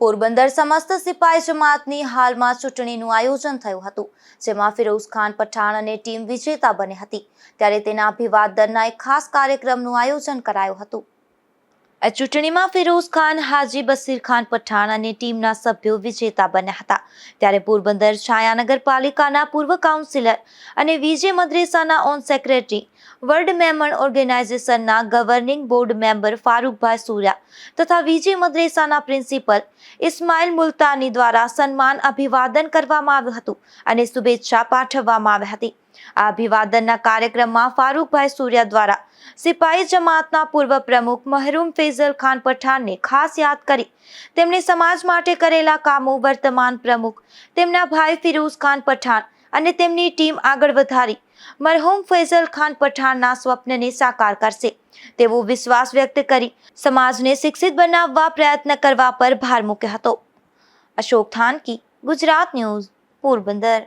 પોરબંદર સમસ્ત સિપાઈ જમાતની હાલમાં ચૂંટણીનું આયોજન થયું હતું, જેમાં ફિરોઝ ખાન પઠાણ અને ટીમ વિજેતા બની હતી. ત્યારે તેના અભિવાદનના એક ખાસ કાર્યક્રમનું આયોજન કરાયું હતું. આ ચૂંટણીમાં ફિરોઝ ખાન, હાજી બસીર ખાન પઠાણ અને ટીમના સભ્યો વિજેતા બન્યા હતા. ત્યારે પોરબંદર છાયા નગરપાલિકાના પૂર્વ કાઉન્સિલર અને વિજય મદ્રેસાના ઓન સેક્રેટરી, વર્લ્ડ મેમણ ઓર્ગેનાઇઝેશનના ગવર્નિંગ બોર્ડ મેમ્બર ફારૂકભાઈ સુર્યા તથા વિજય મદ્રેસાના પ્રિન્સિપલ ઇસ્માઇલ મુલતાની દ્વારા સન્માન અભિવાદન કરવામાં આવ્યું હતું અને શુભેચ્છા પાઠવવામાં આવી હતી. આ અભિવાદનના કાર્યક્રમમાં ફારૂકભાઈ સૂર્યા દ્વારા સિપાહી જમાતના પૂર્વ પ્રમુખ મહરૂમ ફેઝલ ખાન પઠાણને ખાસ યાદ કરી તેમણે સમાજ માટે કરેલા કામો વર્તમાન પ્રમુખ, તેમના ભાઈ ફિરોઝ ખાન પઠાણ અને તેમની ટીમ આગળ વધારી મરહુમ ફૈઝલ ખાન પઠાણના સ્વપ્નને સાકાર કરશે. તેવો વિશ્વાસ વ્યક્ત કરી સમાજને શિક્ષિત બનાવવા પ્રયત્ન કરવા પર ભાર મૂક્યો હતો. અશોક થાનકી, ગુજરાત ન્યૂઝ, પોરબંદર.